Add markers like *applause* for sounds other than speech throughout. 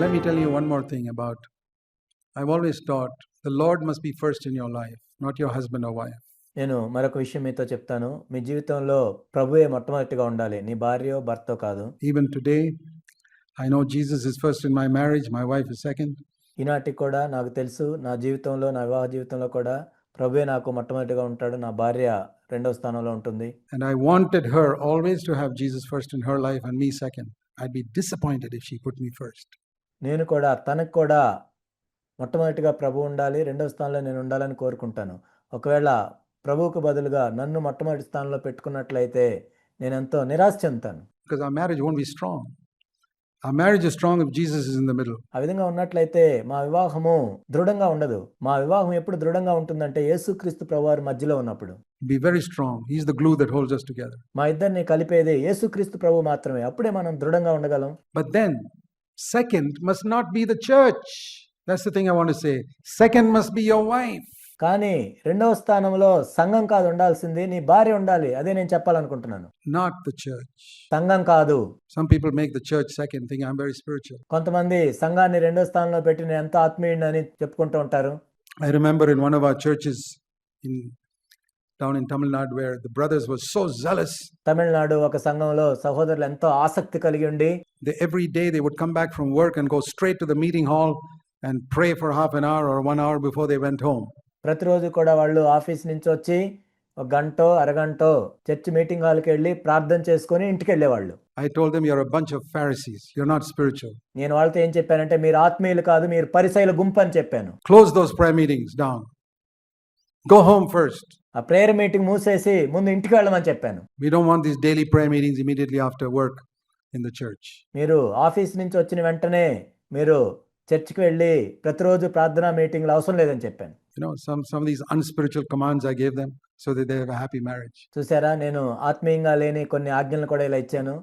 let me tell you one more thing about I've always taught the Lord must be first in your life, not your husband or wife. నేను మరొక విషయం మీతో చెప్తాను మీ జీవితంలో ప్రభువే మొట్టమొదటిగా ఉండాలి నీ భార్యో భర్తో కాదు Even today, I know Jesus is first in my marriage, my wife is second. ఈనాటికి కూడా నాకు తెలుసు నా జీవితంలో నా వివాహ జీవితంలో కూడా ప్రభువే నాకు మొట్టమొదటిగా ఉంటాడు నా భార్య రెండవ స్థానంలో ఉంటుంది And I wanted her always to have Jesus first in her life and me second. I'd be disappointed if she put me first. నేను కూడా తనకు కూడా మొట్టమొదటిగా ప్రభు ఉండాలి రెండవ స్థానంలో నేను ఉండాలని కోరుకుంటాను. ఒకవేళ ప్రభువుకు బదులుగా నన్ను మొట్టమొదటి స్థానంలో పెట్టుకున్నట్లయితే నేను ఎంతో నిరాశ చెందుతాను. Marriage is strong if Jesus is in the middle. ఆ విధంగా ఉన్నట్లయితే మా వివాహము దృఢంగా ఉండదు. మా వివాహం ఎప్పుడు దృఢంగా ఉంటుందంటే యేసుక్రీస్తు ప్రభువారు మధ్యలో ఉన్నప్పుడు. Be very strong. He's the glue that holds us together. మా ఇద్దరిని కలిపేదే యేసుక్రీస్తు ప్రభు మాత్రమే. అప్పుడే మనం దృఢంగా ఉండగలం. But then, second must not be the church. That's the thing I want to say. Second must be your wife. కానీ రెండవ స్థానంలో సంఘం కాదు ఉండాల్సింది నీ భార్య ఉండాలి అదే నేను చెప్పాలనుకుంటున్నాను not the church. సంఘం కాదు Some people make the church second, think I'm very spiritual. కొంతమంది సంఘాన్ని రెండో స్థానంలో పెట్టి నేను ఎంతో ఆత్మీయుడిని అని చెప్పుకుంటూ ఉంటారు I remember in one of our churches in down in Tamil Nadu where the brothers were so zealous. Tamil Nadu ఒక సంఘంలో సహోదరులు ఎంతో ఆసక్తి కలిగి ఉండి They every day they would come back from work and go straight to the meeting hall and pray for half an hour or one hour before they went home. ప్రతిరోజు కూడా వాళ్ళు ఆఫీస్ నుంచి వచ్చి ఒక గంటో అరగంటో చర్చ్ మీటింగ్ హాల్కి వెళ్ళి ప్రార్థన చేసుకొని ఇంటికి వెళ్ళేవాళ్ళు I told them you're a bunch of Pharisees. You're not spiritual. నేను వాళ్ళతో ఏం చెప్పానంటే మీరు ఆత్మీయులు కాదు మీరు పరిసైల గుంపు అని చెప్పాను Close those prayer meetings down. Go home first. ఆ ప్రేయర్ మీటింగ్ మూసేసి ముందు ఇంటికి వెళ్ళమని చెప్పాను We don't want these daily prayer meetings immediately after work in the church. మీరు ఆఫీస్ నుంచి వచ్చిన వెంటనే మీరు చర్చికి వెళ్ళి ప్రతిరోజు ప్రార్థనా మీటింగ్లు అవసరం లేదని చెప్పాను You know, some some of these unspiritual commands I gave them so that they have a happy marriage. చూసారా నేను ఆత్మీయంగా లేని కొన్ని ఆజ్ఞలను కూడా ఇలా ఇచ్చాను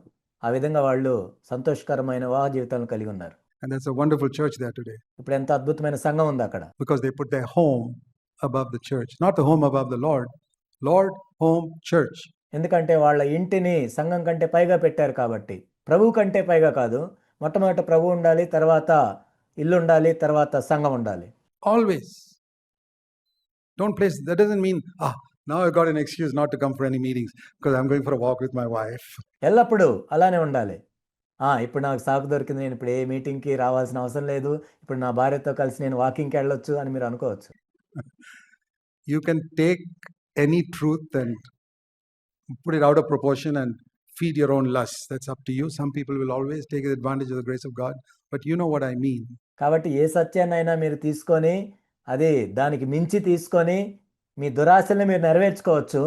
ఆ విధంగా వాళ్ళు సంతోషకరమైన వివాహ జీవితాలను కలిగి ఉన్నారు And that's a wonderful church there today ఇప్పుడు ఎంత అద్భుతమైన సంఘం ఉంది అక్కడ because they put their home above the church, not the home above the Lord. Lord, home, church. ఎందుకంటే వాళ్ళ ఇంటిని సంఘం కంటే పైగా పెట్టారు కాబట్టి ప్రభువు కంటే పైగా కాదు మొట్టమొదట ప్రభు ఉండాలి తర్వాత ఇల్లు ఉండాలి తర్వాత సంఘం ఉండాలి Always. Don't place, that doesn't mean, ah, now I've got an excuse not to come for any meetings because I'm going for a walk with my wife. ఎల్లప్పుడూ అలానే ఉండాలి ఆ ఇప్పుడు నాకు సాకు దొరికింది నేను ఇప్పుడు ఏ మీటింగ్కి రావాల్సిన అవసరం లేదు ఇప్పుడు నా భార్యతో కలిసి నేను వాకింగ్కి వెళ్ళొచ్చు అని మీరు అనుకోవచ్చు You can take any truth and put it out of proportion and feed your own lusts. That's up to you. Some people will always take advantage of the grace of God, but you know what I mean. కాబట్టి ఏ సత్యాన్నైనా మీరు తీసుకొని అది దానికి మించి తీసుకొని మీ దురాశల్ని మీరు నెరవేర్చుకోవచ్చు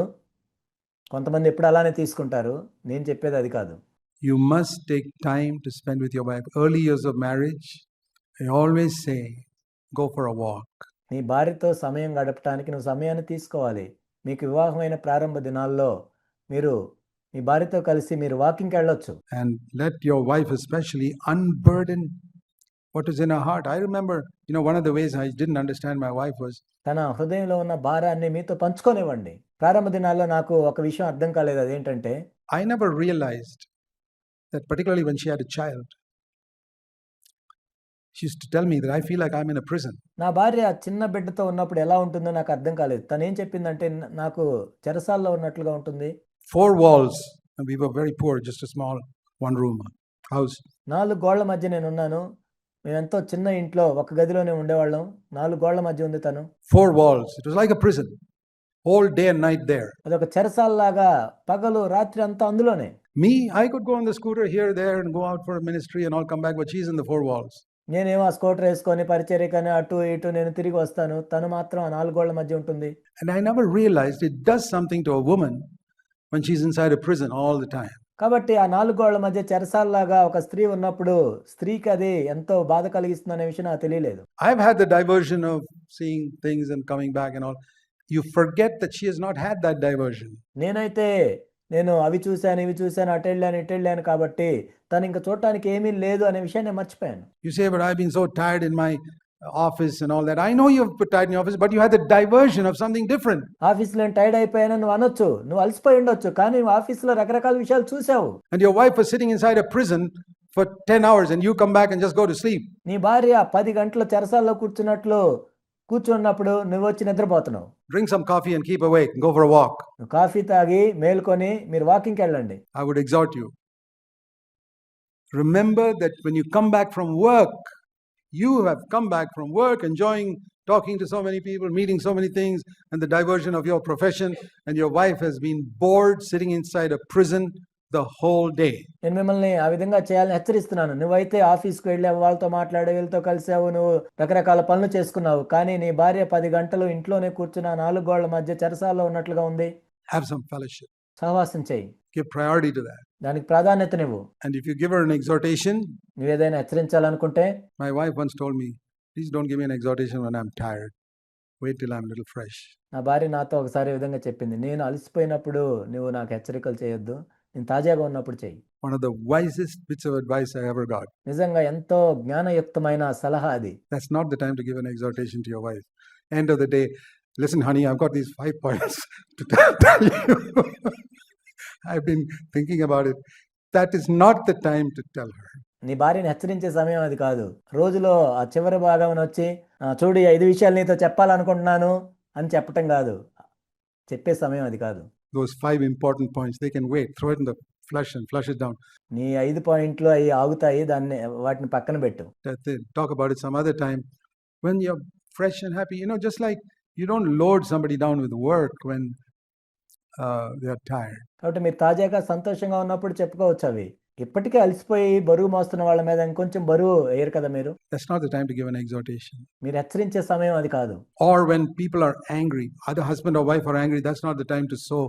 కొంతమంది ఎప్పుడు అలానే తీసుకుంటారు నేను చెప్పేది అది కాదు You must take time to spend with your wife. Early years of marriage, I always say, go for a walk. నీ భార్యతో సమయం గడపటానికి నువ్వు సమయాన్ని తీసుకోవాలి. మీకు వివాహమైన ప్రారంభ దినాల్లో మీరు మీ భార్యతో కలిసి మీరు వాకింగ్కి వెళ్ళొచ్చు. And let your wife especially unburden what is in heart I remember you know one of the ways I didn't understand my wife was తన హృదయంలో ఉన్న భారాన్ని మీతో పంచుకొనివ్వండి. ప్రారంభ దినాల్లో నాకు ఒక విషయం అర్థం కాలేదు. అదేంటంటే I never realized that particularly when she had a child she used to tell me that I feel like I'm in a prison. నా భార్య చిన్న బిడ్డతో ఉన్నప్పుడు ఎలా ఉంటుందో నాకు అర్థం కాలేదు తను ఏం చెప్పిందంటే "న- నాకు చెరసాల్లో ఉన్నట్లుగా ఉంటుంది Four walls, and we were very poor, just a small one room house. నాలుగు గోళ్ళ మధ్య నేను ఉన్నాను మేము ఎంతో చిన్న ఇంట్లో ఒక గదిలోనే ఉండేవాళ్ళం నాలుగు గోళ్ళ మధ్య ఉంది తను Four walls. It was like a prison. Whole day and night there. అదొక చెరసాల్లాగా పగలు రాత్రి అంతా అందులోనే Me, I could go on the scooter here, there, and go out for a ministry and all come back, but she's in the four walls. నేనేమో ఆ scooter వేసుకొని పరిచయ కానీ అటు ఇటు నేను తిరిగి వస్తాను. తను మాత్రం నాలుగు గోళ్ళ మధ్య ఉంటుంది. And I never realize it does something to a one she's inside prison all time కాబట్టి ఆ నాలుగు గోళ్ళ మధ్య చెరసాల లాగా ఒక స్త్రీ ఉన్నప్పుడు స్త్రీకి అది ఎంతో బాధ కలిగిస్తుంది అనే విషయం నాకు తెలియలేదు. I have the diversion seeing things and coming back and all you forget that she has not diversion నేనైతే నేను అవి చూశాను ఇవి చూశాను అటు వెళ్ళాను ఇటు వెళ్ళాను కాబట్టి తను ఇంకా చూడటానికి ఏమీ లేదు అనే విషయాన్ని మర్చిపోయాను. You say but I been so tired in my office and all that I know you have tired in office but you have the diversion of something different ఆఫీస్లో టైర్డ్ అయిపోయాను నువ్వు అనొచ్చు నువ్వు అలసిపోయి ఉండొచ్చు కానీ ఆఫీస్లో రకరకాల విషయాలు చూసావు and your wife is sitting inside a prison for ten hours and you come back and just go to sleep నీ భార్య పది గంటల చెరసాల్లో కూర్చున్నట్లు కూర్చున్నప్పుడు నువ్వు వచ్చి నిద్రపోతున్నావు Drink some coffee and keep awake and go for a walk. నువ్వు coffee తాగి మేల్కొని మీరు వాకింగ్కి వెళ్ళండి I would exhort you. Remember that when you come back from work, you have come back from work enjoying talking to so many people, meeting so many things, and the diversion of your profession, and your wife has been bored sitting inside a prison the whole day. నేను మిమ్మల్ని ఆ విధంగా చేయాలని హెచ్చరిస్తున్నాను నువ్వైతే ఆఫీస్కి వెళ్ళావు వాళ్ళతో మాట్లాడే వీళ్ళతో కలిసావు నువ్వు రకరకాల పనులు చేసుకున్నావు కానీ నీ భార్య పది గంటలు ఇంట్లోనే కూర్చున్న నాలుగు గోళ్ళ మధ్య చెరసాల్లో ఉన్నట్లుగా ఉంది Have some fellowship. సహవాసం చేయి Give priority to that. దానికి ప్రాధాన్యతనివ్వు And if you give her an exhortation, నువ్వు ఏదైనా హెచ్చరించాలనుకుంటే my wife once told me, please don't give me an exhortation when I'm tired. Wait till I'm a little fresh. నా భార్య నాతో ఒకసారి విధంగా చెప్పింది నేను అలసిపోయినప్పుడు నువ్వు నాకు హెచ్చరికలు చేయొద్దు నేను తాజాగా ఉన్నప్పుడు చెయ్యి One of the wisest bits of advice I ever got. నిజంగా ఎంతో జ్ఞానయుక్తమైన సలహా అది That's not the time to give an exhortation to your wife. End of the day, listen, honey, I've got these five points to tell tell you. I've been thinking about it. That is not the time to tell her. నీ భార్యని హెచ్చరించే సమయం అది కాదు రోజులో ఆ చివరి భాగం వచ్చి "ఆ, చూడు ఈ ఐదు విషయాలు నీతో చెప్పాలనుకుంటున్నాను అని చెప్పటం కాదు చెప్పే సమయం అది కాదు Those five important points, they can wait. Throw it in the flush and flush it down. నీ ఐదు పాయింట్లు అవి ఆగుతాయి దాన్ని వాటిని పక్కన పెట్టు That they talk about it some other time. When you're fresh and happy, you know, just like you don't load somebody down with work when uh, they're tired. కాబట్టి మీరు తాజాగా సంతోషంగా ఉన్నప్పుడు చెప్పుకోవచ్చు అవి ఇప్పటికే అలసిపోయి బరువు మోస్తున్న వాళ్ళ మీద ఇంకొంచెం బరువు వేయరు కదా మీరు? That's not the time to give an exhortation మీరు హెచ్చరించే సమయం అది కాదు. Or when people are angry other husband or wife are angry that's not the time to sow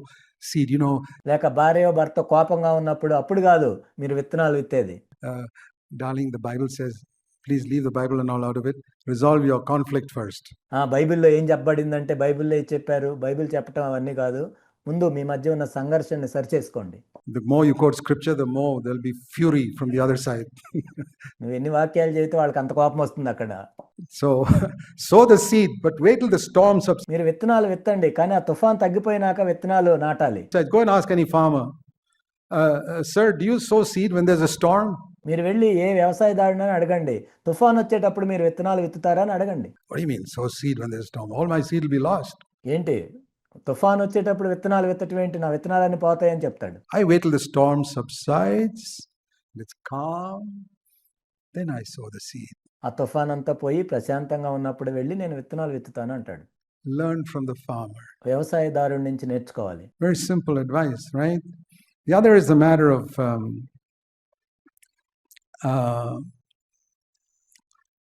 seed you know లేక భార్య భర్త కోపంగా ఉన్నప్పుడు అప్పుడు కాదు మీరు విత్తనాలు విత్తేది. Darling the Bible says please leave the Bible and all out of it resolve your conflict first ఆ బైబిల్లో ఏం చెప్పబడింది అంటే బైబిల్లో చెప్పారు. బైబిల్ చెప్పడం అవన్నీ కాదు. ముందు మీ మధ్య ఉన్న సంఘర్షణని సరిచేసుకోండి. The more you quote scripture, the more there'll be fury from the other side. *laughs* నువ్వు ఎన్ని వాక్యాలు చెబితే వాళ్ళకి అంత కోపం వస్తుంది అక్కడ So, *laughs* sow the seed, but wait till the storm subsides. మీరు విత్తనాలు విత్తండి కానీ ఆ తుఫాన్ తగ్గిపోయినాక విత్తనాలు నాటాలి Go and ask any farmer, uh, uh, sir, do you sow seed when there's a storm? మీరు వెళ్ళి ఏ వ్యవసాయదారుని అడగండి తుఫాన్ వచ్చేటప్పుడు మీరు విత్తనాలు విత్తుతారా అని అడగండి What do you mean, sow seed when there's a storm? All my seed will be lost. ఏంటి తుఫాన్ వచ్చేటప్పుడు విత్తనాలు విత్తటం ఏంటి నా విత్తనాలన్నీ పోతాయని చెప్తాడు I wait till the storm subsides, and it's calm, then I sow the seed. ఆ తుఫాన్ అంతా పోయి ప్రశాంతంగా ఉన్నప్పుడు వెళ్ళి నేను విత్తనాలు విత్తుతాను అంటాడు Learn from the farmer. వ్యవసాయదారుడి నుంచి నేర్చుకోవాలి Very simple advice, right? The other is the matter of, um, uh,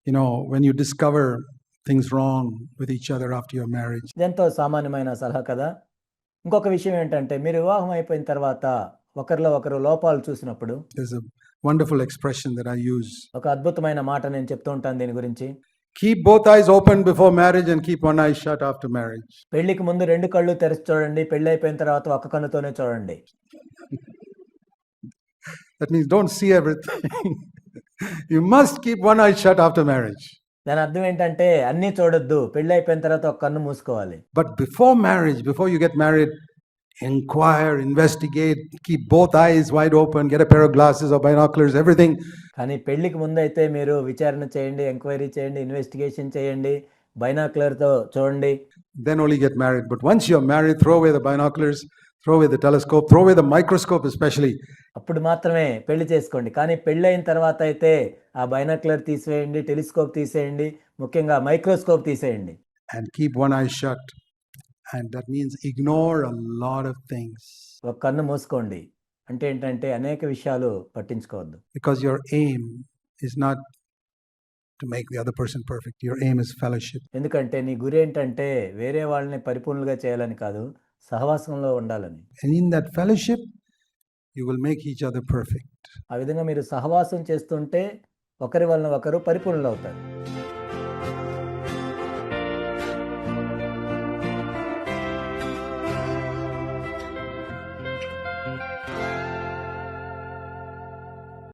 you know, when you discover things wrong with each other after your marriage. ఇదెంతో సామాన్యమైన సలహా కదా ఇంకొక విషయం ఏంటంటే మీరు వివాహం అయిపోయిన తర్వాత ఒకరిలో ఒకరు లోపాలు చూసినప్పుడు There's a wonderful expression that I use. ఒక అద్భుతమైన మాట నేను చెప్తూ ఉంటాను దీని గురించి Keep both eyes open before marriage and keep one eye shut after marriage. పెళ్లికి ముందు రెండు కళ్ళు తెరిచి చూడండి పెళ్లి అయిపోయిన తర్వాత ఒక్క కన్నుతోనే చూడండి That means don't see everything. you must keep one eye shut after marriage. దాని అర్థం ఏంటంటే అన్ని చూడొద్దు పెళ్ళి అయిపోయిన తర్వాత ఒక కన్ను మూసుకోవాలి. But before marriage before you get marriage enquire investigate keep both eyes wide open get a pair of glasses or binoculars everything కానీ పెళ్ళికి ముందు అయితే మీరు విచారణ చేయండి ఎంక్వైరీ చేయండి ఇన్వెస్టిగేషన్ చేయండి బైనాక్యులర్తో చూడండి. Then only get marriage but once you are marriage throw away the binoculars throw away the telescope, throw away the microscope, especially. అప్పుడు మాత్రమే పెళ్ళి చేసుకోండి కానీ పెళ్ళి అయిన తర్వాత అయితే ఆ బైనాక్యులర్ తీసేయండి టెలిస్కోప్ తీసేయండి ముఖ్యంగా మైక్రోస్కోప్ తీసేయండి and keep one eye shut. And that means ignore a lot of things ఒక కన్ను మూసుకోండి అంటే ఏంటంటే అనేక విషయాలు పట్టించుకోవద్దు because your aim is not to make the other person perfect. Your aim is fellowship. ఎందుకంటే నీ గురి ఏంటంటే వేరే వాళ్ళని పరిపూర్ణులుగా చేయాలని కాదు సహవాసంలో ఉండాలని And in that fellowship, you will make each other perfect. ఆ విధంగా మీరు సహవాసం చేస్తుంటే ఒకరి వలన ఒకరు పరిపూర్ణులు అవుతారు